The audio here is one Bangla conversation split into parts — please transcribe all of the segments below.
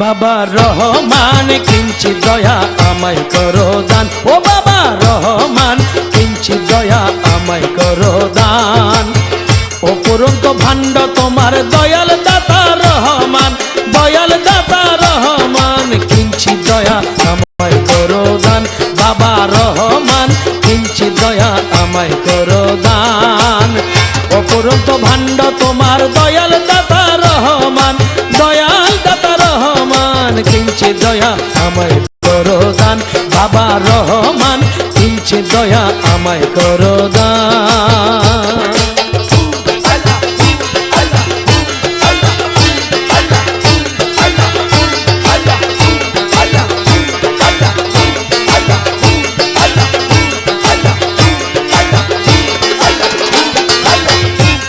বাবা রহমান কিঞ্চি দয়া আমায় করো দান। ও বাবা রহমান কিঞ্চি দয়া আমায় করো দান। অপরন্ত ভাণ্ড তোমার দয়াল দাতা রহমান, দয়াল দাতা রহমান কিঞ্চি দয়া আমায় করো দান। বাবা রহমান কিঞ্চি দয়া আমায় করো দান। অপরন্ত ভাণ্ড তোমার দয়াল দাতা রহমান, দয়াল দাতা রহমান কিঞ্চি দয়া আমায় করো দান। বাবা রহমান কিঞ্চি দয়া আমায় করো দান।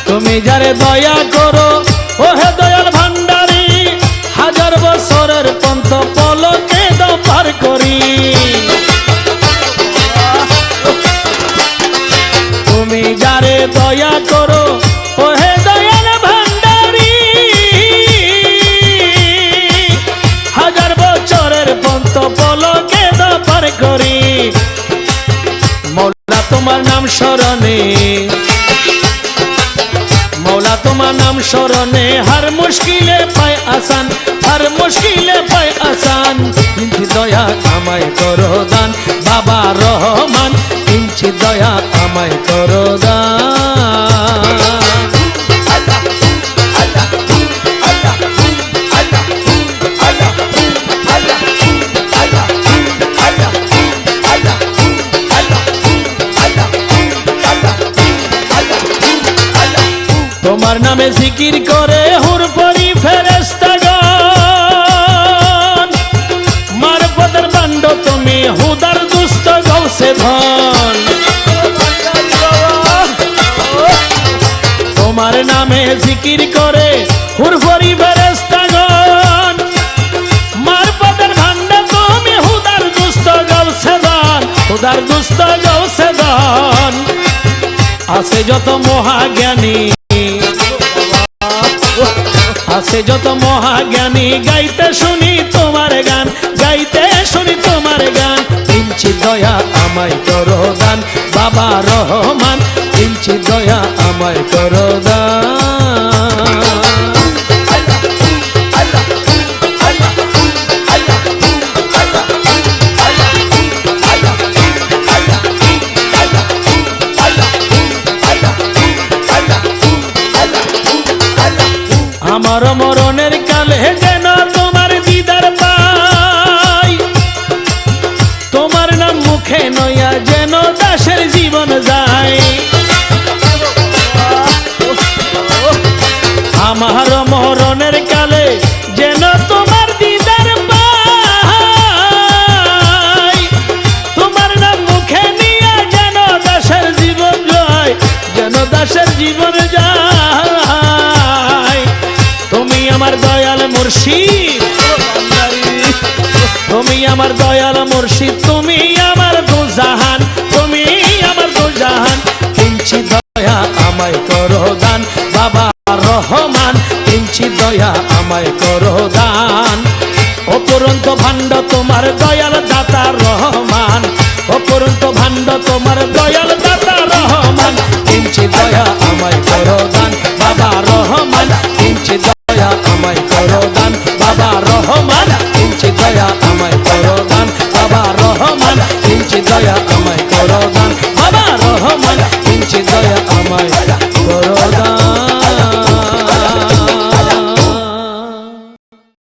তুমি যারে দয়া করো ও হে বছরের পন্থ পলকে দাও পার করি। তুমি যারে দয়া করো, ওহে হে দয়াল ভান্ডারি হাজার বছরের পন্থ পলকে দাও করি। তোমার নাম স্মরণে, হার মুশকিলে পায় আসান, হার মুশকিলে পায় আসান। দয়া আমায় করো দান, বাবা রহমান তোমার নামে জিকির করে হুর পরি ফেরেস্তাগণ মারপদের বান্ড তুমি হুদার দুষ্ট গৌসে ধন। তোমার নামে জিকির করে হুর পরি ফেরেস্তাগণ হুদার হুদার আছে যত মহাজ্ঞানী আছে যত মহাজ্ঞানী, গাইতে শুনি তোমার গান, গাইতে শুনি তোমার গান। কিঞ্চি দয়া আমায় করো দান, বাবা রহমান কিঞ্চি দয়া আমায় করো দান। আমার মরণের কালে যেন তোমার দিদার পাই। তোমার নাম মুখে নয়া যেন দাসের জীবন যায়। আমার মরণের কালে যেন তোমার দিদার পাই। তোমার নাম মুখে নিয়ে যেন দাসের জীবন যায়, যেন দাসের জীবন যায়। মুর্শিদ। তুমি আমার দয়াল মুর্শিদ, তুমি আমার দুজাহান তুমি আমার দুজাহান কিঞ্চি দয়া আমায় করো দান, বাবা রহমান কিঞ্চি দয়া আমায় করো দান। অপরন্ত ভাণ্ড তোমার দয়াল দাতা